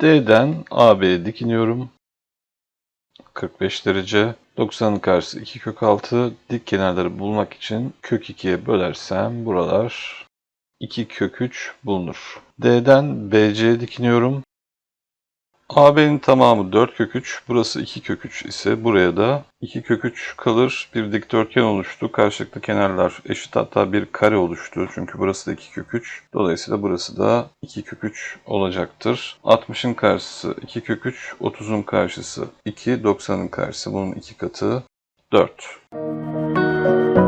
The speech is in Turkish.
D'den AB'ye dikiniyorum. 45 derece. 90'ın karşısı 2 kök 6. Dik kenarları bulmak için kök 2'ye bölersem buralar 2 kök 3 bulunur. D'den BC'ye dikiniyorum. AB'nin tamamı 4 kök 3. Burası 2 kök 3 ise buraya da 2 kök 3 kalır. Bir dikdörtgen oluştu. Karşılıklı kenarlar eşit hatta bir kare oluştu. Çünkü burası da 2 kök 3. Dolayısıyla burası da 2 kök 3 olacaktır. 60'ın karşısı 2 kök 3. 30'un karşısı 2. 90'ın karşısı bunun 2 katı 4.